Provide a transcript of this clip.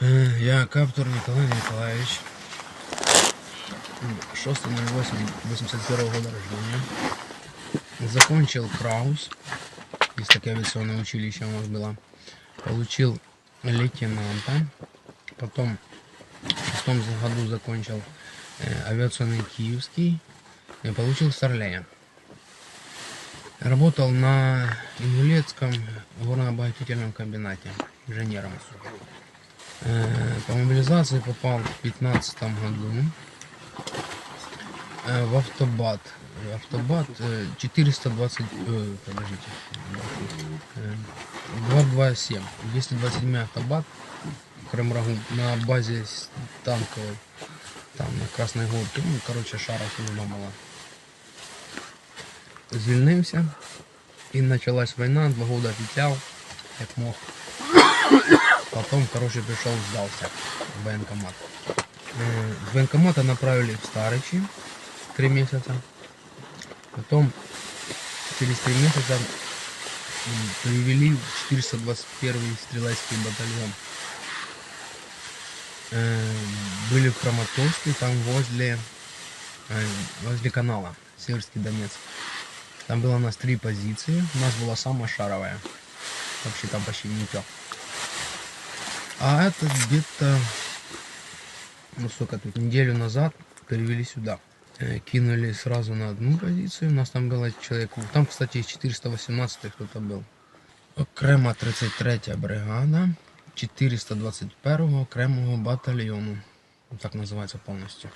Э, Я Каптур Николай Николаевич. 6.08.81 года рождения. Закончил Краус. Есть такое авиационное училище у нас было. Получил лейтенанта. Потом в шестом году закончил э, авиационный Киевский. И получил Старлея. Работал на Ингулецком горнообогатительном комбинате инженером. Э, По мобилизации попал в 15 году э, в автобат. Автобат э, 420, э, подождите, э, 227, 227 автобат в Кремрагу на базе с- танковой, там на Красной Горке, ну, короче, шара служба мала. Звільнився і почалась війна, два года петляв, як мог. Потом, короче, пришел, сдался в военкомат. Э, С военкомата направили в Старичи три месяца. Потом через три месяца привели в 421 стрелецкий батальон. Э, Были в Краматорске, там возле, э, возле канала Северский Донецк. Там было у нас три позиции. У нас была самая шаровая. Вообще там почти ничего. А это где-то, ну сколько тут, неделю назад перевели сюда. Э, Кинули сразу на одну позицию. У нас там было человек. Там, кстати, из 418 кто-то был. Окрема 33 бригада 421 окремого батальйону. Так називається повністю.